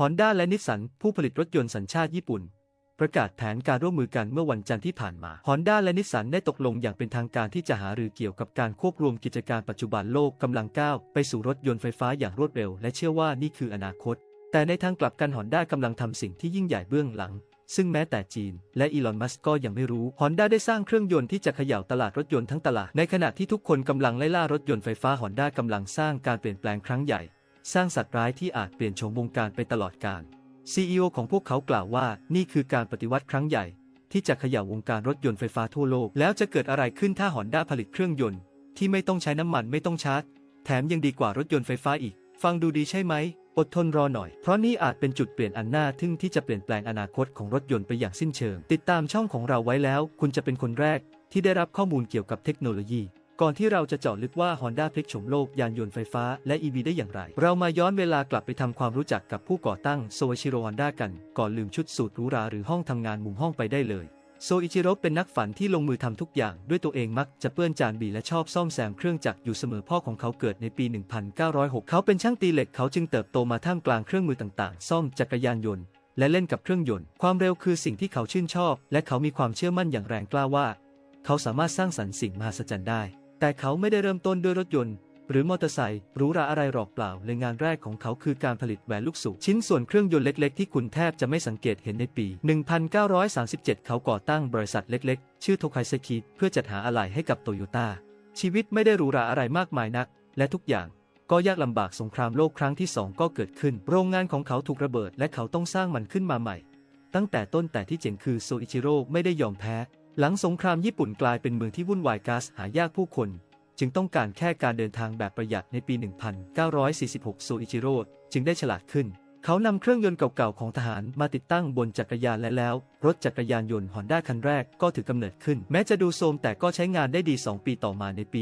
ฮอนด้าและนิสสันผู้ผลิตรถยนต์สัญชาติญี่ปุ่น ประกาศแผนการร่วมมือกันเมื่อวันจันทร์ที่ผ่านมาฮอนด้าและนิสสันได้ตกลงอย่างเป็นทางการที่จะหารือเกี่ยวกับการควบรวมกิจการปัจจุบันโลกกำลังก้าวไปสู่รถยนต์ไฟฟ้าอย่างรวดเร็ว และเชื่อว่านี่คืออนาคต แต่ในทางกลับกันฮอนด้ากำลังทำสิ่งที่ยิ่งใหญ่เบื้องหลัง ซึ่งแม้แต่จีน และอีลอนมัสก์ก็ยังไม่รู้ฮอนด้าได้สร้างเครื่องยนต์ที่จะเขย่าตลาดรถยนต์ทั้งตลาดในขณะที่ทุกคนกำลังไล่ล่ารถยนต์ไฟฟ้าฮอนด้ากำลังสร้างการเปลี่ยนแปลงครั้งใหญ่ สร้างสัตว์ร้ายที่อาจเปลี่ยนโฉมวงการไปตลอดกาล CEO ของพวกเขากล่าวว่านี่คือการปฏิวัติครั้งใหญ่ ที่จะเขย่าวงการรถยนต์ไฟฟ้าทั่วโลก แล้วจะเกิดอะไรขึ้นถ้าฮอนด้าผลิตเครื่องยนต์ ที่ไม่ต้องใช้น้ำมันไม่ต้องชาร์จ แถมยังดีกว่ารถยนต์ไฟฟ้าอีก ฟังดูดีใช่ไหม อดทนรอหน่อย เพราะนี่อาจเป็นจุดเปลี่ยนอันน่าทึ่งที่จะเปลี่ยนแปลงอนาคตของรถยนต์ไปอย่างสิ้นเชิง ติดตามช่องของเราไว้แล้ว คุณจะเป็นคนแรก ที่ได้รับข้อมูลเกี่ยวกับเทคโนโลยี ก่อนที่เราจะเจาะลึกว่า Honda พลิกโฉมโลกยานยนต์ไฟฟ้าและ EV ได้อย่างไร เรามาย้อนเวลากลับไปทำความรู้จักกับผู้ก่อตั้งโซอิชิโร่ฮอนด้ากัน ก่อนลืมชุดสูทหรูหราหรือห้องทำงานมุมห้องไปได้เลย โซอิจิโร่เป็นนักฝันที่ลงมือทำทุกอย่างด้วยตัวเองมักจะเปื้อนจานบีและชอบซ่อมแซมเครื่องจักรอยู่เสมอพ่อของเขาเกิดในปี 1906 เขาเป็นช่างตีเหล็กเขาจึงเติบโตมาท่ามกลางเครื่องมือต่างๆ ซ่อมจักรยานยนต์และเล่นกับเครื่องยนต์ ความเร็วคือสิ่งที่เขาชื่นชอบ และเขามีความเชื่อมั่นอย่างแรงกล้าว่า เขาสามารถสร้างสรรค์สิ่งมหัศจรรย์ได้ แต่เขาไม่ได้เริ่มต้นด้วยรถยนต์ หรือมอเตอร์ไซค์หรูหราอะไรหรอกเปล่าเลยงานแรกของเขาคือการผลิตแหวนลูกสูบชิ้นส่วนเครื่องยนต์เล็ก ๆ ที่คุณแทบจะไม่สังเกตเห็นในปี 1937 เขาก่อตั้งบริษัทเล็ก ๆ ชื่อโทไคเซคิเพื่อจัดหาอะไหล่ให้กับโตโยต้าชีวิตไม่ได้หรูหราอะไรมากมายนัก และทุกอย่างก็ยากลำบากสงครามโลกครั้งที่สองก็เกิดขึ้น โรงงานของเขาถูกระเบิดและเขาต้องสร้างมันขึ้นมาใหม่ ตั้งแต่ต้นแต่ที่เจ๋งคือโซอิจิโร่ไม่ได้ยอมแพ้ หลังสงครามญี่ปุ่นกลายเป็นเมืองที่วุ่นวายก๊าซหายากผู้คน จึงต้องการแค่การเดินทางแบบประหยัดในปี 1946 โซอิจิโร่จึงได้ฉลาดขึ้น เขานำเครื่องยนต์เก่าๆของทหารมาติดตั้งบนจักรยานและแล้ว รถจักรยานยนต์ฮอนด้าคันแรกก็ถือกำเนิดขึ้น แม้จะดูโทมแต่ก็ใช้งานได้ดี 2 ปีต่อมาในปี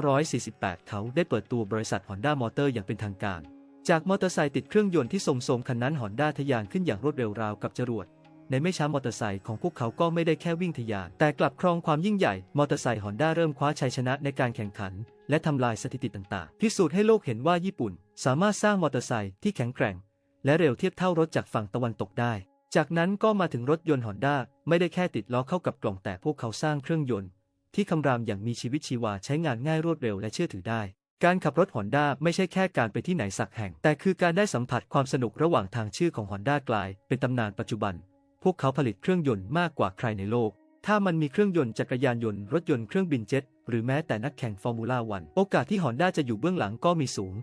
1948 เขาได้เปิดตัวบริษัทฮอนด้ามอเตอร์อย่างเป็นทางการ จากมอเตอร์ไซค์ติดเครื่องยนต์ที่โสมๆคันนั้นฮอนด้าทะยานขึ้นอย่างรวดเร็วราวกับจรวด ในไม่ช้ามอเตอร์ไซค์ของพวกเขาก็ไม่ได้แค่วิ่งทะยานแต่กลับครองความยิ่งใหญ่ มอเตอร์ไซค์ฮอนด้าเริ่มคว้าชัยชนะในการแข่งขัน และทำลายสถิติต่างๆ พิสูจน์ให้โลกเห็นว่าญี่ปุ่น สามารถสร้างมอเตอร์ไซค์ที่แข็งแกร่ง และเร็วเทียบเท่ารถจากฝั่งตะวันตกได้ จากนั้นก็มาถึงรถยนต์ฮอนด้าไม่ได้แค่ติดล้อเข้ากับกล่องแต่พวกเขาสร้างเครื่องยนต์ ที่คำรามอย่างมีชีวิตชีวาใช้งานง่ายรวดเร็วและเชื่อถือได้การขับรถฮอนด้าไม่ใช่แค่การไปที่ไหนสักแห่ง แต่คือการได้สัมผัสความสนุกระหว่างทางชื่อของฮอนด้ากลาย เป็นตำนานปัจจุบัน พวกเขาผลิตเครื่องยนต์มากกว่าใครในโลก ถ้ามันมีเครื่องยนต์จักรยานยนต์รถยนต์เครื่องบินเจ็ตหรือแม้แต่นักแข่งฟอร์มูล่าวัน โอกาสที่ฮอนด้าจะอยู่เบื้องหลังก็มีสูง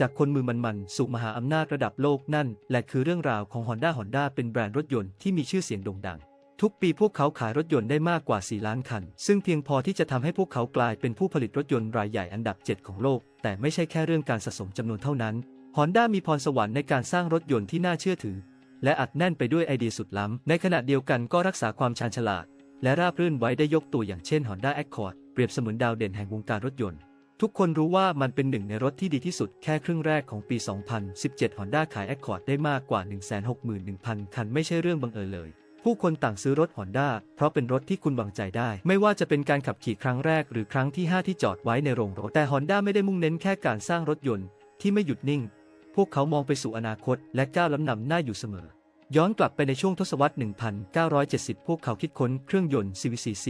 จากคนมือมันๆสู่มหาอำนาจระดับโลกนั่นแหละคือเรื่องราวของ Honda Honda เป็นแบรนด์รถยนต์ที่มีชื่อเสียงโด่งดัง ทุกปีพวกเขาขายรถยนต์ได้มากกว่า 4 ล้านคัน ซึ่งเพียงพอที่จะทำให้พวกเขากลายเป็นผู้ผลิตรถยนต์รายใหญ่อันดับ 7 ของโลก แต่ไม่ใช่แค่เรื่องการสะสมจำนวนเท่านั้น Honda มีพรสวรรค์ในการสร้างรถยนต์ที่น่าเชื่อถือ และอัดแน่นไปด้วยไอเดียสุดล้ำ ในขณะเดียวกันก็รักษาความชาญฉลาด และราบรื่นไว้ได้ยกตัวอย่างเช่น Honda Accord เปรียบเสมือนดาวเด่นแห่งวงการรถยนต์ ทุกคนรู้ว่ามันเป็นหนึ่งในรถที่ดีที่สุดแค่ครึ่งแรกของปี 2017 Honda ขาย Accord ได้มากกว่า 161,000 คันไม่ใช่เรื่องบังเอิญเลยผู้คนต่างซื้อรถ Honda เพราะเป็นรถที่คุณวางใจได้ ไม่ว่าจะเป็นการขับขี่ครั้งแรกหรือครั้งที่ 5 ที่จอดไว้ในโรงรถ แต่ Honda ไม่ได้มุ่งเน้นแค่การสร้างรถยนต์ที่ไม่หยุดนิ่ง พวกเขามองไปสู่อนาคตและก้าวล้ำนำหน้าอยู่เสมอ ย้อนกลับไปในช่วงทศวรรษ 1970 พวกเขาคิดค้นเครื่องยนต์ CVCC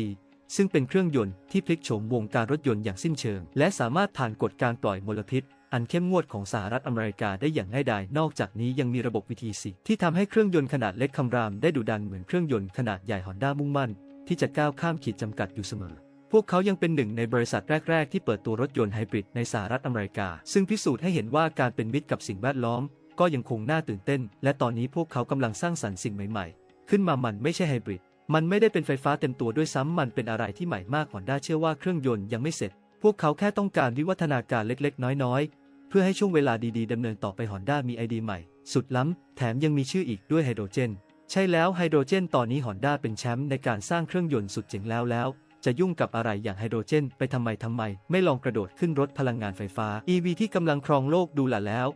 ซึ่งเป็นเครื่องยนต์ที่พลิกโฉมวงการรถยนต์อย่างสิ้นเชิง และสามารถผ่านกฎการปล่อยมลพิษ อันเข้มงวดของสหรัฐอเมริกาได้อย่างง่ายดาย นอกจากนี้ยังมีระบบวิธีสิที่ทำให้เครื่องยนต์ขนาดเล็กคำรามได้ดุดันเหมือนเครื่องยนต์ขนาดใหญ่ฮอนด้ามุ่งมั่น ที่จะก้าวข้ามขีดจำกัดอยู่เสมอ พวกเขายังเป็นหนึ่งในบริษัทแรก ๆ ที่เปิดตัวรถยนต์ไฮบริดในสหรัฐอเมริกา ซึ่งพิสูจน์ให้เห็นว่าการเป็นมิตรกับสิ่งแวดล้อม ก็ยังคงน่าตื่นเต้น และตอนนี้พวกเขากำลังสร้างสรรค์สิ่งใหม่ ๆ ขึ้นมามันไม่ใช่ไฮบริด มันไม่ได้เป็นไฟฟ้าเต็มตัวด้วยซ้ำมันเป็นอะไรที่ใหม่มากฮอนด้าเชื่อว่าเครื่องยนต์ยังไม่เสร็จ พวกเขาแค่ต้องการวิวัฒนาการเล็ก ๆ น้อย ๆ เพื่อให้ช่วงเวลาดี ๆดำเนินต่อไปฮอนด้ามีไอเดียใหม่ สุดล้ำแถมยังมีชื่ออีกด้วยไฮโดรเจน ใช่แล้วไฮโดรเจน ตอนนี้ฮอนด้าเป็นแชมป์ในการสร้างเครื่องยนต์สุดเจ๋งแล้วแล้ว จะยุ่งกับอะไรอย่างไฮโดรเจน ไปทำไมทำไม ไม่ลองกระโดดขึ้นรถพลังงานไฟฟ้า EV ที่กำลังครองโลกดูละแล้ว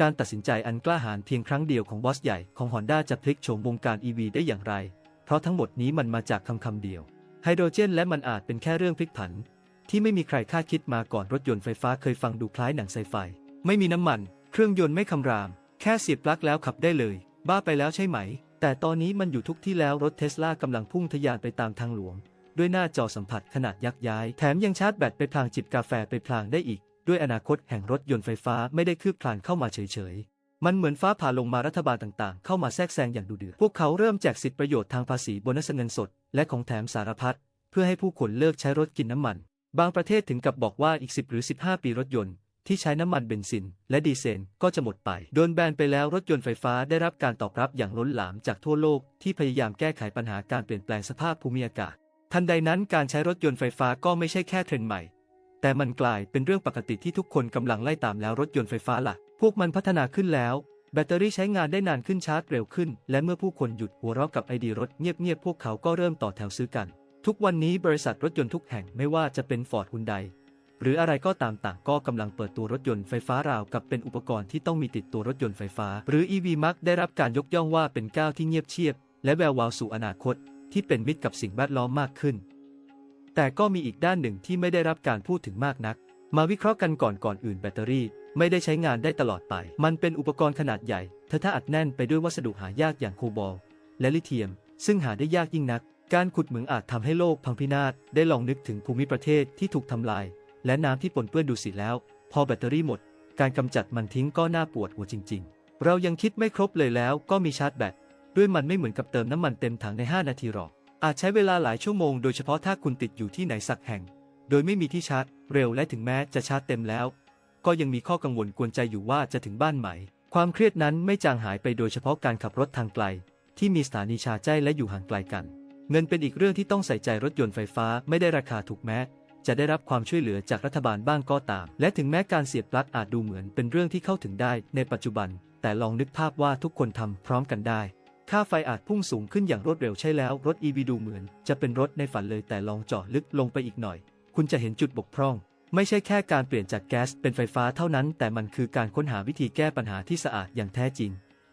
การตัดสินใจอันกล้าหาญเพียงครั้งเดียวของบอสใหญ่ของ Honda จะพลิกโฉมวงการ EV ได้อย่างไร เพราะทั้งหมดนี้มันมาจากคำคำเดียว ไฮโดรเจน และมันอาจเป็นแค่เรื่องพลิกผัน ที่ไม่มีใครคาดคิดมาก่อนรถยนต์ไฟฟ้าเคยฟังดูคล้ายหนังไซไฟ ไม่มีน้ำมัน เครื่องยนต์ไม่คำราม แค่เสียบปลั๊กแล้วขับได้เลย บ้าไปแล้วใช่ไหมแต่ตอนนี้มันอยู่ทุกที่แล้วรถเทสลากำลังพุ่งทะยานไปตามทางหลวง ด้วยหน้าจอสัมผัสขนาดยักษ์ย้าย แถมยังชาร์จแบตไปพลางจิบกาแฟไปพลางได้อีก ด้วยอนาคตแห่งรถยนต์ไฟฟ้าไม่ได้คืบคลานเข้ามาเฉยๆ มันเหมือนฟ้าผ่าลงมารัฐบาลต่างๆ เข้ามาแทรกแซงอย่างดุเดือด พวกเขาเริ่มแจกสิทธิประโยชน์ทางภาษีโบนัสเงินสด และของแถมสารพัดเพื่อให้ผู้คนเลิกใช้รถกินน้ำมัน บางประเทศถึงกับบอกว่าอีก 10 หรือ 15 ปีรถยนต์ที่ใช้น้ำมันเบนซิน และดีเซลก็จะหมดไป โดนแบนไปแล้วรถยนต์ไฟฟ้าได้รับการตอบรับอย่างล้นหลามจากทั่วโลกที่พยายามแก้ไขปัญหาการเปลี่ยนแปลงสภาพภูมิอากาศ ทันใดนั้นการใช้รถยนต์ไฟฟ้าก็ไม่ใช่แค่เทรนด์ใหม่ แต่มันกลายเป็นเรื่องปกติที่ทุกคนกำลังไล่ตามแล้วรถยนต์ไฟฟ้าล่ะ พวกมันพัฒนาขึ้นแล้ว แบตเตอรี่ใช้งานได้นานขึ้นชาร์จเร็วขึ้น และเมื่อผู้คนหยุดหัวเราะกับไอเดียรถเงียบๆพวกเขาก็เริ่มต่อแถวซื้อกัน ทุกวันนี้บริษัทรถยนต์ทุกแห่งไม่ว่าจะเป็นฟอร์ดฮุนไดหรืออะไรก็ตามต่างก็กำลังเปิดตัวรถยนต์ไฟฟ้าราวกับเป็นอุปกรณ์ที่ต้องมีติดตัวรถยนต์ไฟฟ้า หรือ EV มักได้รับการยกย่องว่าเป็นก้าวที่เงียบเชียบ และแวววาวสู่อนาคต ที่เป็นมิตรกับสิ่งแวดล้อมมากขึ้น แต่ก็มีอีกด้านหนึ่งที่ไม่ได้รับการพูดถึงมากนัก มาวิเคราะห์กันก่อนก่อนอื่นแบตเตอรี่ไม่ได้ใช้งานได้ตลอดไป มันเป็นอุปกรณ์ขนาดใหญ่เธอถ้าอัดแน่นไปด้วยวัสดุหายากอย่างโคบอลต์และลิเธียม ซึ่งหาได้ยากยิ่งนัก การขุดเหมืองอาจทำให้โลกพังพินาศ ได้ลองนึกถึงภูมิประเทศที่ถูกทำลาย และน้ำที่ปนเปื้อนดูสิแล้ว พอแบตเตอรี่หมด การกำจัดมันทิ้งก็น่าปวดหัวจริง ๆ เรายังคิดไม่ครบเลยแล้วก็มีชาร์จแบต ด้วยมันไม่เหมือนกับเติมน้ำมันเต็มถังใน 5 นาทีหรอก อาจใช้เวลาหลายชั่วโมงโดยเฉพาะถ้าคุณติดอยู่ที่ไหนสักแห่ง โดยไม่มีที่ชาร์จ เร็วและถึงแม้จะชาร์จเต็มแล้ว ก็ยังมีข้อกังวลกวนใจอยู่ว่าจะถึงบ้านไหม ความเครียดนั้นไม่จางหายไปโดยเฉพาะการขับรถทางไกล ที่มีสถานีชาร์จใจและอยู่ห่างไกลกัน เงินเป็นอีกเรื่องที่ต้องใส่ใจรถยนต์ไฟฟ้าไม่ได้ราคาถูกแม้จะได้รับความช่วยเหลือจากรัฐบาลบ้างก็ตาม และถึงแม้การเสียบปลั๊กอาจดูเหมือนเป็นเรื่องที่เข้าถึงได้ในปัจจุบัน แต่ลองนึกภาพว่าทุกคนทำพร้อมกันได้ ค่าไฟอาจพุ่งสูงขึ้นอย่างรวดเร็วใช่แล้ว รถ EV ดูเหมือน จะเป็นรถในฝันเลยแต่ลองเจาะลึกลงไปอีกหน่อย คุณจะเห็นจุดบกพร่อง ไม่ใช่แค่การเปลี่ยนจากแก๊สเป็นไฟฟ้าเท่านั้น แต่มันคือการค้นหาวิธีแก้ปัญหาที่สะอาดอย่างแท้จริง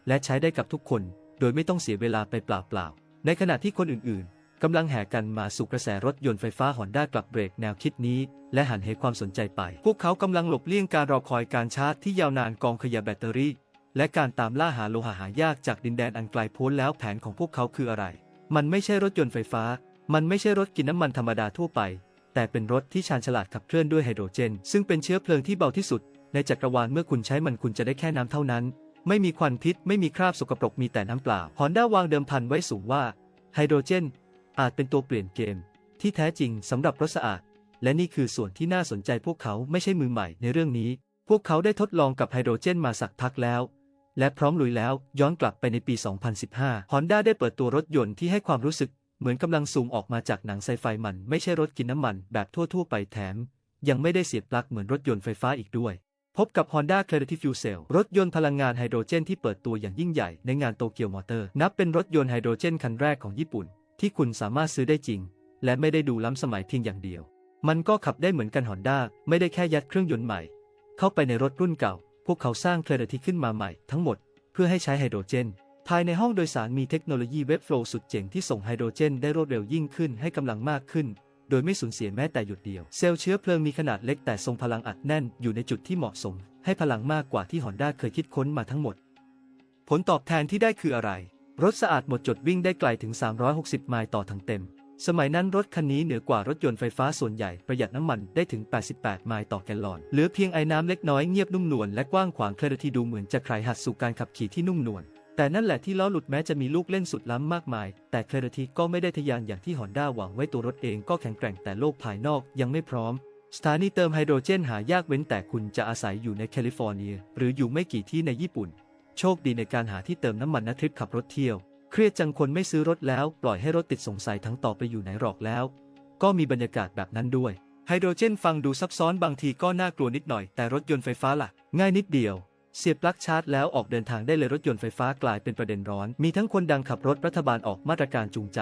และใช้ได้กับทุกคน โดยไม่ต้องเสียเวลาไปเปล่าๆในขณะที่คนอื่นๆกำลังแห่กันมาสู่กระแสรถยนต์ไฟฟ้าฮอนด้ากลับเบรกแนวคิดนี้ และหันเหความสนใจไป พวกเขากำลังหลบเลี่ยงการรอคอยการชาร์จที่ยาวนานกองขยะแบตเตอรี่ และการตามล่าหาโลหะหายากจากดินแดนอันไกลโพ้นแล้วแผนของพวกเขาคืออะไร มันไม่ใช่รถยนต์ไฟฟ้า มันไม่ใช่รถกินน้ำมันธรรมดาทั่วไป แต่เป็นรถที่ชาญฉลาดขับเคลื่อนด้วยไฮโดรเจน ซึ่งเป็นเชื้อเพลิงที่เบาที่สุด ในจักรวาลเมื่อคุณใช้มันคุณจะได้แค่น้ำเท่านั้น ไม่มีควันพิษ ไม่มีคราบสกปรกมีแต่น้ำเปล่าฮอนด้าวางเดิมพันไว้สูงว่าไฮโดรเจน อาจเป็นตัวเปลี่ยนเกม ที่แท้จริงสำหรับรถสะอาด และนี่คือส่วนที่น่าสนใจพวกเขาไม่ใช่มือใหม่ในเรื่องนี้ พวกเขาได้ทดลองกับไฮโดรเจนมาสักพักแล้ว และพร้อมลุยแล้วย้อนกลับไปในปี 2015 Honda ได้เปิดตัวรถยนต์ที่ให้ความรู้สึกเหมือนกำลังซูมออกมาจากหนังไซไฟมัน ไม่ใช่รถกินน้ำมันแบบทั่วๆ ไปแถม ยังไม่ได้เสียบปลั๊กเหมือนรถยนต์ไฟฟ้าอีกด้วย พบกับ Honda Clarity Fuel Cell รถยนต์พลังงานไฮโดรเจนที่เปิดตัวอย่างยิ่งใหญ่ในงานโตเกียวมอเตอร์ นับเป็นรถยนต์ไฮโดรเจนคันแรกของญี่ปุ่น ที่คุณสามารถซื้อได้จริง และไม่ได้ดูล้ำสมัยเพียงอย่างเดียว มันก็ขับได้เหมือนกัน Honda ไม่ได้แค่ยัดเครื่องยนต์ใหม่ เข้าไปในรถรุ่นเก่า วกเขาสร้าง Clarity ขึ้นมาใหม่ทั้งหมด เพื่อให้ใช้ไฮโดรเจน ภายในห้องโดยสารมีเทคโนโลยีเวฟโฟลสุดเจ๋งที่ส่งไฮโดรเจนได้รวดเร็วยิ่งขึ้นให้กำลังมากขึ้น โดยไม่สูญเสียแม้แต่หยุดเดียว เซลล์เชื้อเพลิงมีขนาดเล็กแต่ทรงพลังอัดแน่นอยู่ในจุดที่เหมาะสม ให้พลังมากกว่าที่ฮอนด้าเคยคิดค้นมาทั้งหมด ผลตอบแทนที่ได้คืออะไรรถสะอาดหมดจดวิ่งได้ไกลถึง 360 ไมล์ต่อถังเต็ม สมัยนั้นรถคันนี้เหนือกว่ารถยนต์ไฟฟ้าส่วนใหญ่ประหยัดน้ำมันได้ถึง 88 ไมล์ต่อแกลลอน เหลือเพียงไอ้น้ำเล็กน้อยเงียบนุ่มนวลและกว้างขวางเคลร์ทีดูเหมือนจะใครหัดสู่การขับขี่ที่นุ่มนวล แต่นั่นแหละที่ล้อหลุดแม้จะมีลูกเล่นสุดล้ำมากมาย แต่เคลร์ทีก็ไม่ได้ทะยานอย่างที่ฮอนด้าหวังไว้ตัวรถเองก็แข็งแกร่งแต่โลกภายนอกยังไม่พร้อม สถานีเติมไฮโดรเจนหายากเว้นแต่คุณจะอาศัยอยู่ในแคลิฟอร์เนีย หรืออยู่ไม่กี่ที่ในญี่ปุ่น โชคดีในการหาที่เติมน้ำมันนะทริปขับรถเที่ยว เครียดจังคนไม่ซื้อรถแล้ว ปล่อยให้รถติดสงสัยทั้งต่อไปอยู่ไหนหรอกแล้ว ก็มีบรรยากาศแบบนั้นด้วย ไฮโดรเจนฟังดูซับซ้อนบางทีก็น่ากลัวนิดหน่อยแต่รถยนต์ไฟฟ้าล่ะ ง่ายนิดเดียว เสียบปลั๊กชาร์จแล้วออกเดินทางได้เลยรถยนต์ไฟฟ้ากลายเป็นประเด็นร้อน มีทั้งคนดังขับรถรัฐบาลออกมาตรการจูงใจ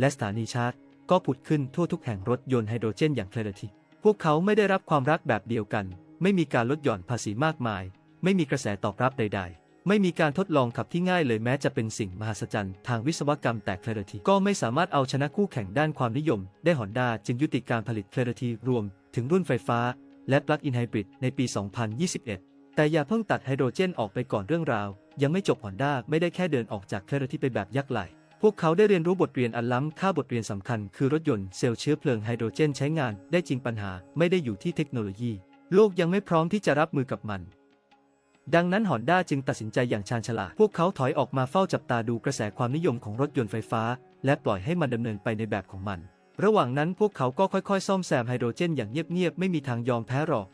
และสถานีชาร์จ ก็ผุดขึ้นทั่วทุกแห่งรถยนต์ไฮโดรเจนอย่าง Clarity พวกเขาไม่ได้รับความรักแบบเดียวกัน ไม่มีการลดหย่อนภาษีมากมาย ไม่มีกระแสตอบรับใด ๆ ไม่มีการทดลองขับที่ง่ายเลยแม้จะเป็นสิ่งมหัศจรรย์ทางวิศวกรรมแต่ Clarity ก็ไม่สามารถเอาชนะคู่แข่งด้านความนิยม ได้ Honda จึงยุติการผลิต Clarity รวม ถึงรุ่นไฟฟ้า และ Plug-in Hybrid ในปี 2021 แต่อย่าเพิ่งตัดไฮโดรเจนออกไปก่อนเรื่องราว ยังไม่จบฮอนด้าไม่ได้แค่เดินออกจากเครื่องที่ไปแบบยักษ์ไหลพวกเขาได้เรียนรู้บทเรียนอันล้ำค่าบทเรียนสำคัญคือรถยนต์เซลล์เชื้อเพลิงไฮโดรเจนใช้งานได้จริงปัญหาไม่ได้อยู่ที่เทคโนโลยี โลกยังไม่พร้อมที่จะรับมือกับมัน ดังนั้นฮอนด้าจึงตัดสินใจอย่างชาญฉลาด พวกเขาถอยออกมาเฝ้าจับตาดูกระแสความนิยมของรถยนต์ไฟฟ้า และปล่อยให้มันดำเนินไปในแบบของมัน ระหว่างนั้นพวกเขาก็ค่อยๆ ซ่อมแซมไฮโดรเจนอย่างเงียบๆ ไม่มีทางยอมแพ้หรอก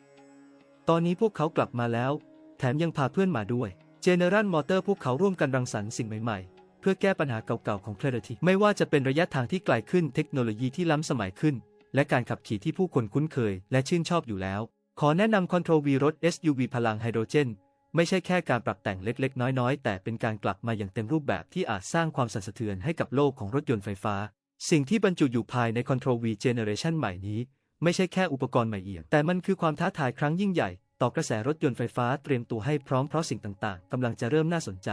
ตอนนี้พวกเขากลับมาแล้ว แถมยังพาเพื่อนมาด้วย General Motor พวกเขาร่วมกันรังสรรค์สิ่งใหม่ๆ เพื่อแก้ปัญหาเก่าๆ ของ Clarity ไม่ว่าจะเป็นระยะทางที่ไกลขึ้น เทคโนโลยีที่ล้ำสมัยขึ้น และการขับขี่ที่ผู้คนคุ้นเคย และชื่นชอบอยู่แล้ว ขอแนะนำ Control V รถ SUV พลังไฮโดรเจน ไม่ใช่แค่การปรับแต่งเล็ก ๆ น้อยๆ แต่เป็นการกลับมาอย่างเต็มรูปแบบที่อาจสร้างความสั่นสะเทือนให้กับโลกของรถยนต์ไฟฟ้า สิ่งที่บรรจุอยู่ภายใน Control V Generation ใหม่นี้ ไม่ใช่แค่อุปกรณ์ใหม่เอี่ยม แต่มันคือความท้าทายครั้งยิ่งใหญ่ ต่อกระแสรถยนต์ไฟฟ้าเตรียมตัวให้พร้อมเพราะสิ่งต่างๆกำลังจะเริ่มน่าสนใจ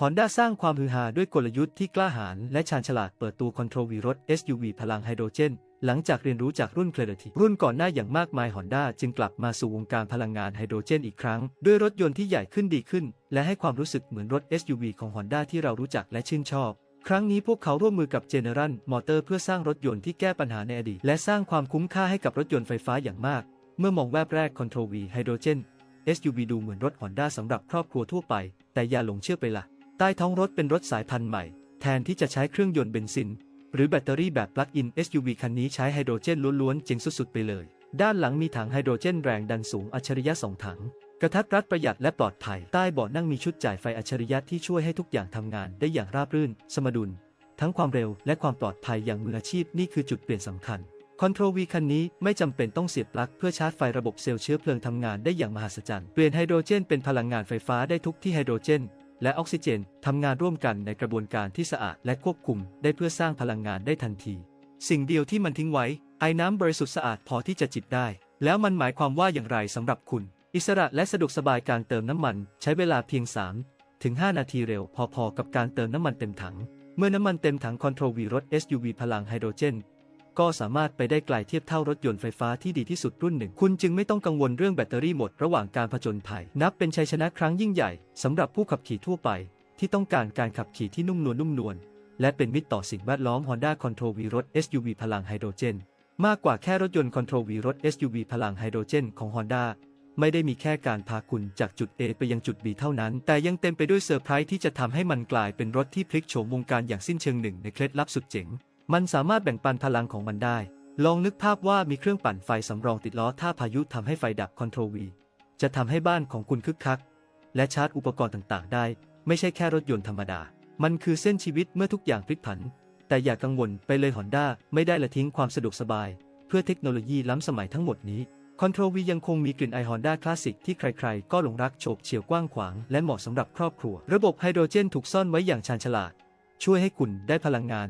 Honda สร้างความฮือฮาด้วยกลยุทธ์ที่กล้าหาญและชาญฉลาดเปิดตัว Control V รถ SUV พลังไฮโดรเจน หลังจากเรียนรู้จากรุ่น Clarity รุ่นก่อนหน้าอย่างมากมาย Honda จึงกลับมาสู่วงการพลังงานไฮโดรเจนอีกครั้ง ด้วยรถยนต์ที่ใหญ่ขึ้นดีขึ้น และให้ความรู้สึกเหมือนรถ SUV ของ Honda ที่เรารู้จักและชื่นชอบ ครั้งนี้พวกเขาร่วมมือกับ General Motor เพื่อสร้างรถยนต์ที่แก้ปัญหาในอดีตและสร้างความคุ้มค่าให้กับรถยนต์ไฟฟ้าอย่างมาก เมื่อมองแวบแรก Control V Hydrogen SUV ดูเหมือนรถ Honda สำหรับครอบครัวทั่วไป แต่อย่าหลงเชื่อไปละใต้ท้องรถเป็นรถสายพันธุ์ใหม่ แทนที่จะใช้เครื่องยนต์เบนซิน หรือแบตเตอรี่แบบปลั๊กอิน SUV คันนี้ใช้ไฮโดรเจนล้วนๆเจ๋งสุดๆไปเลย ด้านหลังมีถังไฮโดรเจนแรงดันสูงอัจฉริยะสองถัง กระทัดรัดประหยัดและปลอดภัย ใต้เบาะนั่งมีชุดจ่ายไฟอัจฉริยะที่ช่วยให้ทุกอย่างทำงานได้อย่างราบรื่น สมดุล ทั้งความเร็วและความปลอดภัยอย่างมืออาชีพนี่คือจุดเปลี่ยนสำคัญ Control V คันนี้ไม่จำเป็นต้องเสียบปลั๊กเพื่อชาร์จไฟระบบเซลล์เชื้อเพลิงทำงานได้อย่างมหัศจรรย์ เปลี่ยนไฮโดรเจนเป็นพลังงานไฟฟ้าได้ทุกที่ไฮโดรเจน และออกซิเจนทำงานร่วมกันในกระบวนการที่สะอาดและควบคุมได้เพื่อสร้างพลังงานได้ทันที สิ่งเดียวที่มันทิ้งไว้ ไอ้น้ำบริสุทธิ์สะอาดพอที่จะจิบได้ แล้วมันหมายความว่าอย่างไรสำหรับคุณ อิสระและสะดวกสบายการเติมน้ำมัน ใช้เวลาเพียง 3 ถึง 5 นาทีเร็วพอๆกับการเติมน้ำมันเต็มถัง เมื่อน้ำมันเต็มถัง Control V รถ SUV พลังไฮโดรเจน ก็สามารถไปได้ไกลเทียบเท่ารถยนต์ไฟฟ้าที่ดีที่สุดรุ่นหนึ่ง คุณจึงไม่ต้องกังวลเรื่องแบตเตอรี่หมดระหว่างการผจญภัย นับเป็นชัยชนะครั้งยิ่งใหญ่สำหรับผู้ขับขี่ทั่วไป ที่ต้องการการขับขี่ที่นุ่มนวลนุ่มนวลและเป็นมิตรต่อสิ่งแวดล้อม Honda Control V รถ SUV พลังไฮโดรเจน มากกว่าแค่รถยนต์ Control V รถ SUV พลังไฮโดรเจนของ Honda ไม่ได้มีแค่การพาคุณจากจุด A ไปยังจุด B เท่านั้น แต่ยังเต็มไปด้วยเซอร์ไพรส์ที่จะทำให้มันกลายเป็นรถที่พลิกโฉมวงการอย่างสิ้นเชิงหนึ่งในเคล็ดลับสุดเจ๋ง มันสามารถแบ่งปันพลังของมันได้ ลองนึกภาพว่ามีเครื่องปั่นไฟสำรองติดล้อถ้าพายุทำให้ไฟดับ Control V จะทำให้บ้านของคุณคึกคัก และชาร์จอุปกรณ์ต่างๆ ได้ ไม่ใช่แค่รถยนต์ธรรมดา มันคือเส้นชีวิตเมื่อทุกอย่างพลิกผัน แต่อย่ากังวลไปเลยฮอนด้าไม่ได้ละทิ้งความสะดวกสบาย เพื่อเทคโนโลยีล้ำสมัยทั้งหมดนี้ Control V ยังคงมีกลิ่นไอฮอนด้าคลาสสิกที่ใครๆ ก็หลงรักโฉบเฉี่ยวกว้างขวาง และเหมาะสำหรับครอบครัว ระบบไฮโดรเจนถูกซ่อนไว้อย่างชาญฉลาด ช่วยให้คุณได้พลังงาน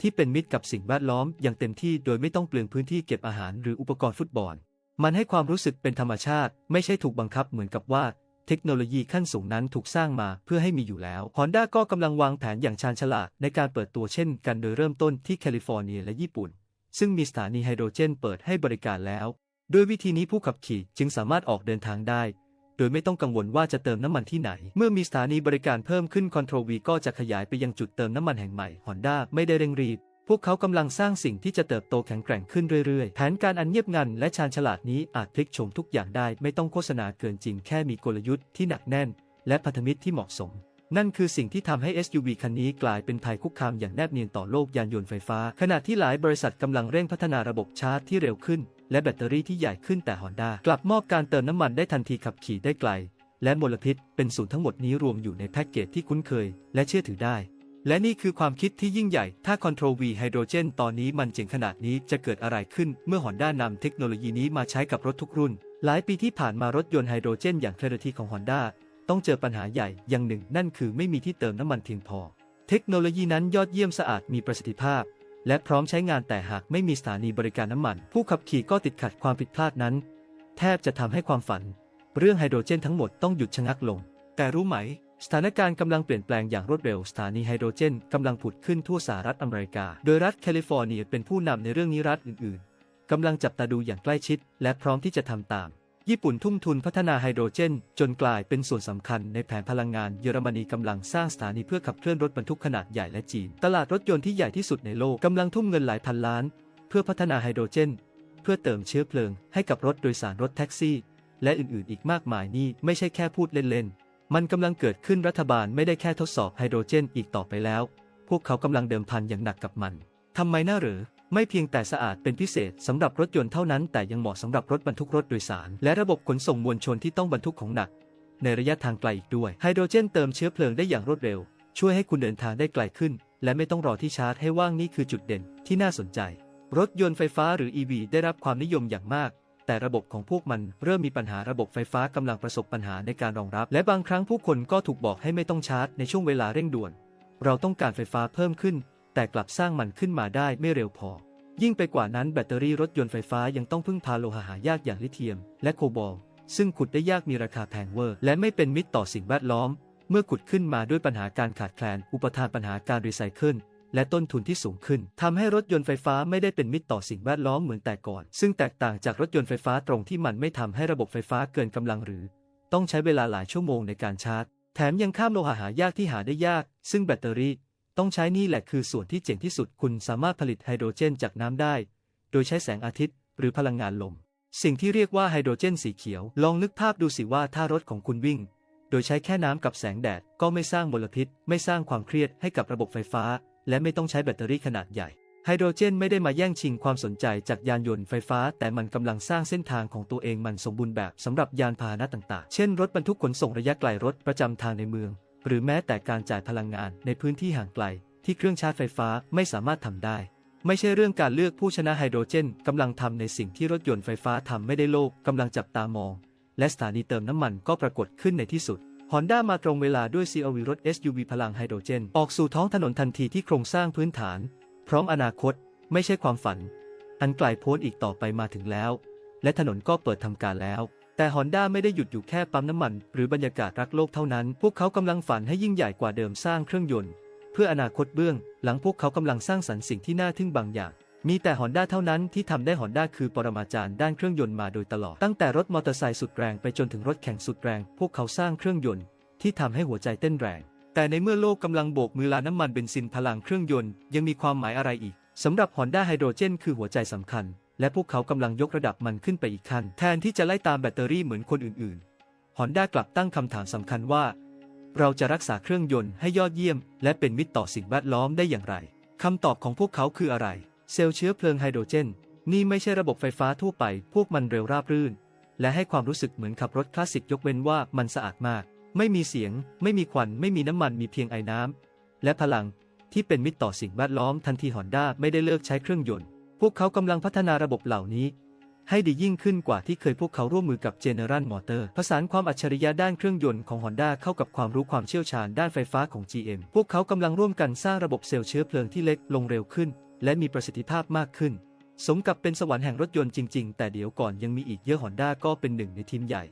ที่เป็นมิตรกับสิ่งแวดล้อมอย่างเต็มที่โดยไม่ต้องเปลืองพื้นที่เก็บอาหารหรืออุปกรณ์ฟุตบอล มันให้ความรู้สึกเป็นธรรมชาติ ไม่ใช่ถูกบังคับเหมือนกับว่า เทคโนโลยีขั้นสูงนั้นถูกสร้างมาเพื่อให้มีอยู่แล้ว Honda ก็กำลังวางแผนอย่างชาญฉลาดในการเปิดตัวเช่นกันโดยเริ่มต้นที่แคลิฟอร์เนียและญี่ปุ่น ซึ่งมีสถานีไฮโดรเจนเปิดให้บริการแล้ว ด้วยวิธีนี้ผู้ขับขี่จึงสามารถออกเดินทางได้ โดยไม่ต้องกังวลว่าจะเติมน้ำมันที่ไหน เมื่อมีสถานีบริการเพิ่มขึ้น Control V ก็จะขยายไปยังจุดเติมน้ำมันแห่งใหม่ Honda ไม่ได้เร่งรีบ พวกเขากำลังสร้างสิ่งที่จะเติบโตแข็งแกร่งขึ้นเรื่อยๆ แผนการอันเงียบงันและชาญฉลาดนี้อาจพลิกโฉมทุกอย่างได้ ไม่ต้องโฆษณาเกินจริง แค่มีกลยุทธ์ที่หนักแน่น และพันธมิตรที่เหมาะสมนั่นคือสิ่งที่ทำให้ SUV คันนี้กลายเป็นภัยคุกคามอย่างแนบเนียนต่อโลกยานยนต์ไฟฟ้า ขณะที่หลายบริษัทกำลังเร่งพัฒนาระบบชาร์จที่เร็วขึ้น และแบตเตอรี่ที่ใหญ่ขึ้นแต่ Honda กลับมอบการเติมน้ำมันได้ทันทีขับขี่ได้ไกล และมลพิษเป็นศูนย์ทั้งหมดนี้รวมอยู่ในแพ็กเกจที่คุ้นเคย และเชื่อถือได้ และนี่คือความคิดที่ยิ่งใหญ่ ถ้า Control V Hydrogen ตอนนี้มันเจ๋งขนาดนี้จะเกิดอะไรขึ้นเมื่อ Honda นำเทคโนโลยีนี้มาใช้กับรถทุกรุ่น หลายปีที่ผ่านมารถยนต์ไฮโดรเจนอย่าง Clarity ของ Honda ต้องเจอปัญหาใหญ่อย่างหนึ่ง นั่นคือไม่มีที่เติมน้ำมันเพียงพอ เทคโนโลยีนั้นยอดเยี่ยมสะอาดมีประสิทธิภาพ และพร้อมใช้งานแต่หากไม่มีสถานีบริการน้ำมัน ผู้ขับขี่ก็ติดขัดความผิดพลาดนั้น แทบจะทำให้ความฝัน เรื่องไฮโดรเจนทั้งหมดต้องหยุดชะงักลง แต่รู้ไหม สถานการณ์กำลังเปลี่ยนแปลงอย่างรวดเร็วสถานีไฮโดรเจนกำลังผุดขึ้นทั่วสหรัฐอเมริกา โดยรัฐแคลิฟอร์เนียเป็นผู้นำในเรื่องนี้รัฐอื่น ๆกำลังจับตาดูอย่างใกล้ชิด และพร้อมที่จะทำตาม ญี่ปุ่นทุ่มทุนพัฒนาไฮโดรเจน จนกลายเป็นส่วนสำคัญในแผนพลังงานเยอรมนีกำลังสร้างสถานีเพื่อขับเคลื่อนรถบรรทุกขนาดใหญ่และจีน ตลาดรถยนต์ที่ใหญ่ที่สุดในโลกกำลังทุ่มเงินหลายพันล้าน เพื่อพัฒนาไฮโดรเจน เพื่อเติมเชื้อเพลิง ให้กับรถโดยสารรถแท็กซี่ และอื่นๆ อีกมากมายนี่ไม่ใช่แค่พูดเล่นๆ มันกำลังเกิดขึ้นรัฐบาลไม่ได้แค่ทดสอบไฮโดรเจนอีกต่อไปแล้ว พวกเขากำลังเดิมพันอย่างหนักกับมันทำไมน่าหรือ ไม่เพียงแต่สะอาดเป็นพิเศษสำหรับรถยนต์เท่านั้นแต่ยังเหมาะสำหรับรถบรรทุกรถโดยสาร และระบบขนส่งมวลชนที่ต้องบรรทุกของหนัก ในระยะทางไกลอีกด้วยไฮโดรเจนเติมเชื้อเพลิงได้อย่างรวดเร็ว ช่วยให้คุณเดินทางได้ไกลขึ้น และไม่ต้องรอที่ชาร์จให้ว่างนี่คือจุดเด่นที่น่าสนใจ รถยนต์ไฟฟ้าหรือ EV ได้รับความนิยมอย่างมาก แต่ระบบของพวกมันเริ่มมีปัญหาระบบไฟฟ้ากำลังประสบปัญหาในการรองรับ และบางครั้งผู้คนก็ถูกบอกให้ไม่ต้องชาร์จในช่วงเวลาเร่งด่วน เราต้องการไฟฟ้าเพิ่มขึ้น แต่กลับสร้างมันขึ้นมาได้ไม่เร็วพอ ยิ่งไปกว่านั้นแบตเตอรี่รถยนต์ไฟฟ้ายังต้องพึ่งพาโลหะหายากอย่างลิเธียม และโคบอลต์ซึ่งขุดได้ยากมีราคาแพงเวอร์ และไม่เป็นมิตรต่อสิ่งแวดล้อม เมื่อขุดขึ้นมาด้วยปัญหาการขาดแคลน อุปทานปัญหาการรีไซเคิลและต้นทุนที่สูงขึ้นทำให้รถยนต์ไฟฟ้าไม่ได้เป็นมิตรต่อสิ่งแวดล้อมเหมือนแต่ก่อน ซึ่งแตกต่างจากรถยนต์ไฟฟ้าตรงที่มันไม่ทำให้ระบบไฟฟ้าเกินกำลังหรือ ต้องใช้เวลาหลายชั่วโมงในการชาร์จ แถมยังข้ามโลหะหายากที่หาได้ยาก ซึ่งแบตเตอรี่ ต้องใช้นี่แหละคือส่วนที่เจ๋งที่สุดคุณสามารถผลิตไฮโดรเจนจากน้ำได้ โดยใช้แสงอาทิตย์ หรือพลังงานลม สิ่งที่เรียกว่าไฮโดรเจนสีเขียว ลองนึกภาพดูสิว่าถ้ารถของคุณวิ่ง โดยใช้แค่น้ำกับแสงแดด ก็ไม่สร้างมลพิษ ไม่สร้างความเครียดให้กับระบบไฟฟ้า และไม่ต้องใช้แบตเตอรี่ขนาดใหญ่ไฮโดรเจนไม่ได้มาแย่งชิงความสนใจจากยานยนต์ไฟฟ้า แต่มันกำลังสร้างเส้นทางของตัวเองมันสมบูรณ์แบบสำหรับยานพาหนะต่างๆ เช่นรถบรรทุกขนส่งระยะไกลรถประจำทางในเมือง หรือแม้แต่การจ่ายพลังงานในพื้นที่ห่างไกล ที่เครื่องชาร์จไฟฟ้าไม่สามารถทำได้ ไม่ใช่เรื่องการเลือกผู้ชนะไฮโดรเจนกำลังทำในสิ่งที่รถยนต์ไฟฟ้าทำไม่ได้โลกกำลังจับตามอง และสถานีเติมน้ำมันก็ปรากฏขึ้นในที่สุด Honda มาตรงเวลาด้วย CRV รถ SUV พลังไฮโดรเจน ออกสู่ท้องถนนทันทีที่โครงสร้างพื้นฐาน พร้อมอนาคต ไม่ใช่ความฝัน อันไกลโพ้นอีกต่อไปมาถึงแล้ว และถนนก็เปิดทำการแล้ว แต่ Honda ไม่ได้หยุดอยู่แค่ปั๊มน้ำมัน หรือบรรยากาศรักโลกเท่านั้น พวกเขากำลังฝันให้ยิ่งใหญ่กว่าเดิมสร้างเครื่องยนต์ เพื่ออนาคตเบื้อง หลังพวกเขากำลังสร้างสรรค์สิ่งที่น่าทึ่งบางอย่าง มีแต่ Honda เท่านั้นที่ทำได้ Honda คือปรมาจารย์ด้านเครื่องยนต์มาโดยตลอด ตั้งแต่รถมอเตอร์ไซค์สุดแรงไปจนถึงรถแข่งสุดแรง พวกเขาสร้างเครื่องยนต์ ที่ทำให้หัวใจเต้นแรง แต่ในเมื่อโลกกำลังโบกมือลาน้ำมันเบนซินพลังเครื่องยนต์ยังมีความหมายอะไรอีกสำหรับ Honda ไฮโดรเจนคือหัวใจสำคัญ และพวกเขากำลังยกระดับมันขึ้นไปอีกขั้นแทนที่จะไล่ตามแบตเตอรี่เหมือนคนอื่นๆ Honda กลับตั้งคำถามสำคัญว่า เราจะรักษาเครื่องยนต์ให้ยอดเยี่ยม และเป็นมิตรต่อสิ่งแวดล้อมได้อย่างไรคำตอบของพวกเขาคืออะไร เซลล์เชื้อเพลิงไฮโดรเจน นี่ไม่ใช่ระบบไฟฟ้าทั่วไป พวกมันเร็วราบรื่น และให้ความรู้สึกเหมือนขับรถคลาสสิกยกเว้นว่ามันสะอาดมาก ไม่มีเสียง ไม่มีควัน ไม่มีน้ำมัน มีเพียงไอ้น้ำและพลังที่เป็นมิตรต่อสิ่งแวดล้อมทันทีฮอนด้าไม่ได้เลิกใช้เครื่องยนต์ พวกเขากำลังพัฒนาระบบเหล่านี้ ให้ดียิ่งขึ้นกว่าที่เคยพวกเขาร่วมมือกับ General Motor ผสานความอัจฉริยะด้านเครื่องยนต์ของ Honda เข้ากับความรู้ความเชี่ยวชาญด้านไฟฟ้าของ GM พวกเขากำลังร่วมกันสร้างระบบเซลล์เชื้อเพลิงที่เล็กลงเร็วขึ้น และมีประสิทธิภาพมากขึ้น สมกับเป็นสวรรค์แห่งรถยนต์จริง ๆ แต่เดี๋ยวก่อนยังมีอีกเยอะ Honda ก็เป็นหนึ่งในทีมใหญ่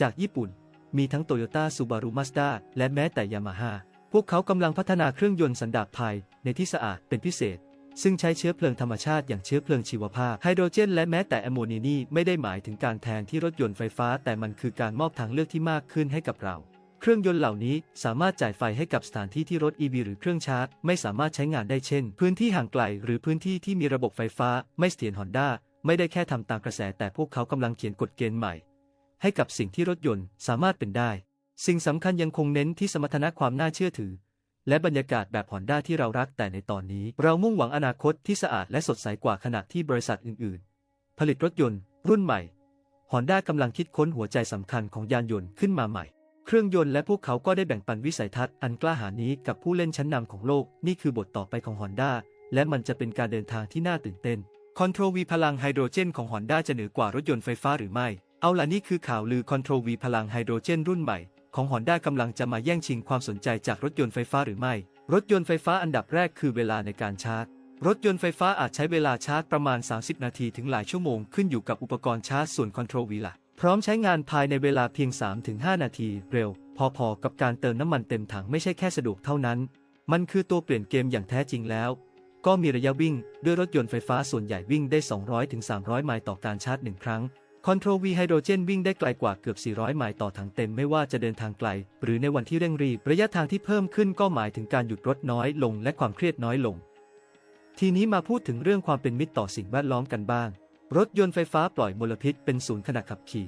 จากญี่ปุ่น มีทั้ง Toyota Subaru Mazda และแม้แต่ Yamaha พวกเขากำลังพัฒนาเครื่องยนต์สันดาปไทยในที่สะอาดเป็นพิเศษ ซึ่งใช้เชื้อเพลิงธรรมชาติอย่างเชื้อเพลิงชีวภาพไฮโดรเจนและแม้แต่แอมโมเนียนี่ไม่ได้หมายถึงการแทนที่รถยนต์ไฟฟ้า แต่มันคือการมอบทางเลือกที่มากขึ้นให้กับเรา เครื่องยนต์เหล่านี้สามารถจ่ายไฟให้กับสถานที่ที่รถ EV หรือเครื่องชาร์จ ไม่สามารถใช้งานได้เช่น พื้นที่ห่างไกล หรือพื้นที่ที่มีระบบไฟฟ้า ไม่เสถียรฮอนด้าไม่ได้แค่ทำตามกระแส แต่พวกเขากำลังเขียนกฎเกณฑ์ใหม่ ให้กับสิ่งที่รถยนต์สามารถเป็นได้ สิ่งสำคัญยังคงเน้นที่สมรรถนะความน่าเชื่อถือ และบรรยากาศแบบฮอนด้าที่เรารักแต่ในตอนนี้ เรามุ่งหวังอนาคตที่สะอาดและสดใสกว่าขณะที่บริษัทอื่น ๆ ผลิตรถยนต์ รุ่นใหม่ฮอนด้ากำลังคิดค้นหัวใจสำคัญของยานยนต์ขึ้นมาใหม่ เครื่องยนต์และพวกเขาก็ได้แบ่งปันวิสัยทัศน์อันกล้าหาญนี้กับผู้เล่นชั้นนำของโลก นี่คือบทต่อไปของฮอนด้าและมันจะเป็นการเดินทางที่น่าตื่นเต้นคอนโทรวีพลังไฮโดรเจนของฮอนด้าจะเหนือกว่ารถยนต์ไฟฟ้าหรือไม่ เอาล่ะนี่คือข่าวลือคอนโทรวีพลังไฮโดรเจนรุ่นใหม่ ของฮอนด้ากำลังจะมาแย่งชิงความสนใจจากรถยนต์ไฟฟ้าหรือไม่ รถยนต์ไฟฟ้าอันดับแรกคือเวลาในการชาร์จ รถยนต์ไฟฟ้าอาจใช้เวลาชาร์จประมาณ 30 นาทีถึงหลายชั่วโมงขึ้นอยู่กับอุปกรณ์ชาร์จส่วนคอนโทรลวีล่ะพร้อมใช้งานภายในเวลาเพียง 3-5 นาทีเร็ว พอๆกับการเติมน้ำมันเต็มถังไม่ใช่แค่สะดวกเท่านั้น มันคือตัวเปลี่ยนเกมอย่างแท้จริงแล้ว ก็มีระยะวิ่ง ด้วยรถยนต์ไฟฟ้าส่วนใหญ่วิ่งได้ 200-300 ไมล์ต่อการชาร์จหนึ่งครั้ง Control V ไฮโดรเจนวิ่งได้ไกลกว่าเกือบ 400 ไมล์ต่อถังเต็มไม่ว่าจะเดินทางไกล หรือในวันที่เร่งรีบ ระยะทางที่เพิ่มขึ้นก็หมายถึงการหยุดรถน้อยลงและความเครียดน้อยลง ทีนี้มาพูดถึงเรื่องความเป็นมิตรต่อสิ่งแวดล้อมกันบ้าง รถยนต์ไฟฟ้าปล่อยมลพิษเป็นศูนย์ขณะขับขี่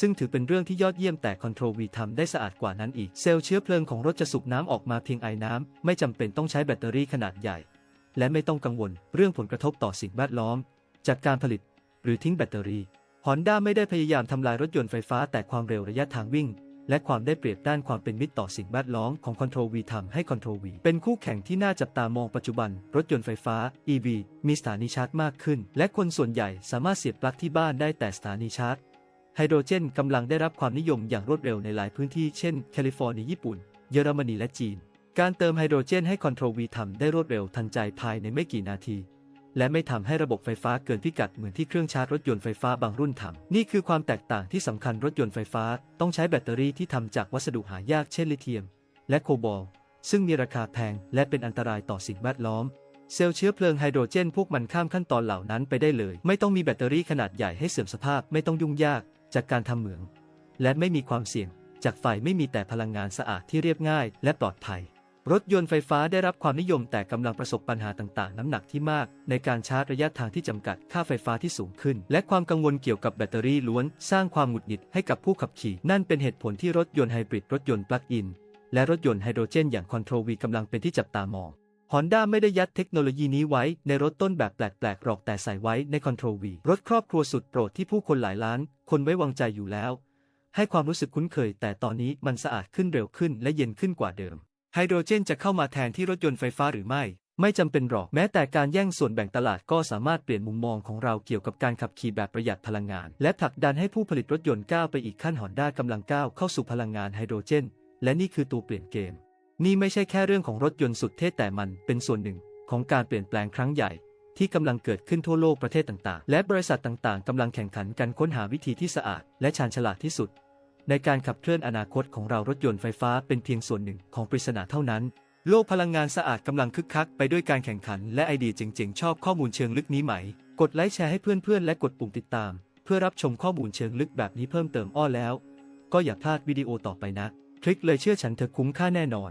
ซึ่งถือเป็นเรื่องที่ยอดเยี่ยมแต่ Control V ทำได้สะอาดกว่านั้นอีก เซลล์เชื้อเพลิงของรถจะสูบน้ำออกมาเพียงไอน้ำไม่จำเป็นต้องใช้แบตเตอรี่ขนาดใหญ่ และไม่ต้องกังวล เรื่องผลกระทบต่อสิ่งแวดล้อม จากการผลิต หรือทิ้งแบตเตอรี่ Honda ไม่ได้พยายามทำลายรถยนต์ไฟฟ้าแต่ความเร็วระยะทางวิ่ง และความได้เปรียบด้านความเป็นมิตรต่อสิ่งแวดล้อมของ Control V ทำให้ Control V เป็นคู่แข่งที่น่าจับตามองปัจจุบัน รถยนต์ไฟฟ้า EV มีสถานีชาร์จมากขึ้น และคนส่วนใหญ่สามารถเสียบปลั๊กที่บ้านได้แต่สถานีชาร์จไฮโดรเจนกำลังได้รับความนิยมอย่างรวดเร็วในหลายพื้นที่เช่นแคลิฟอร์เนียญี่ปุ่น เยอรมนีและจีน การเติมไฮโดรเจนให้ Control V ทำได้รวดเร็วทันใจภายในไม่กี่นาที และไม่ทำให้ระบบไฟฟ้าเกินพิกัดเหมือนที่เครื่องชาร์จรถยนต์ไฟฟ้าบางรุ่นทำนี่คือความแตกต่างที่สำคัญรถยนต์ไฟฟ้าต้องใช้แบตเตอรี่ที่ทำจากวัสดุหายากเช่นลิเธียม และโคบอลซึ่งมีราคาแพงและเป็นอันตรายต่อสิ่งแวดล้อม เซลล์เชื้อเพลิงไฮโดรเจน พวกมันข้ามขั้นตอนเหล่านั้นไปได้เลย ไม่ต้องมีแบตเตอรี่ขนาดใหญ่ให้เสื่อมสภาพไม่ต้องยุ่งยากจากการทำเหมือง และไม่มีความเสี่ยง จากไฟไม่มีแต่พลังงานสะอาดที่เรียบง่าย และปลอดภัย รถยนต์ไฟฟ้าได้รับความนิยมแต่กำลังประสบปัญหาต่างๆ น้ำหนักที่มาก ในการชาร์จระยะทางที่จำกัดค่าไฟฟ้าที่สูงขึ้น และความกังวลเกี่ยวกับแบตเตอรี่ล้วน สร้างความหงุดหงิดให้กับผู้ขับขี่ นั่นเป็นเหตุผลที่รถยนต์ไฮบริดรถยนต์ปลั๊กอิน และรถยนต์ไฮโดรเจนอย่าง Control V กำลังเป็นที่จับตามอง Honda ไม่ได้ยัดเทคโนโลยีนี้ไว้ในรถต้นแบบแปลกๆหรอกแต่ใส่ไว้ใน Control V รถครอบครัวสุดโปรดที่ผู้คนหลายล้าน คนไว้วางใจอยู่แล้ว ให้ความรู้สึกคุ้นเคย แต่ตอนนี้มันสะอาดขึ้นเร็วขึ้น และเย็นขึ้นกว่าเดิม ไฮโดรเจนจะเข้ามาแทนที่รถยนต์ไฟฟ้าหรือไม่ ไม่จำเป็นหรอก แม้แต่การแย่งส่วนแบ่งตลาดก็สามารถเปลี่ยนมุมมองของเราเกี่ยวกับการขับขี่แบบประหยัดพลังงาน และผลักดันให้ผู้ผลิตรถยนต์ก้าวไปอีกขั้นหอนด้ากำลังก้าวเข้าสู่พลังงานไฮโดรเจน และนี่คือตัวเปลี่ยนเกม นี่ไม่ใช่แค่เรื่องของรถยนต์สุดเท่แต่มันเป็นส่วนหนึ่ง ของการเปลี่ยนแปลงครั้งใหญ่ ที่กำลังเกิดขึ้นทั่วโลกประเทศต่างๆ และบริษัทต่างๆกำลังแข่งขันกันค้นหาวิธีที่สะอาด และชาญฉลาดที่สุด ในการขับเคลื่อนอนาคตของเรารถยนต์ไฟฟ้าเป็นเพียงส่วนหนึ่งของปริศนาเท่านั้น โลกพลังงานสะอาดกำลังคึกคักไปด้วยการแข่งขันและไอเดียเจ๋งๆ ชอบข้อมูลเชิงลึกนี้ไหม กดไลค์แชร์ให้เพื่อนๆ และกดปุ่มติดตาม เพื่อรับชมข้อมูลเชิงลึกแบบนี้เพิ่มเติมอ้อแล้ว ก็อย่าพลาดวิดีโอต่อไปนะ คลิกเลยเชื่อฉันเธอคุ้มค่าแน่นอน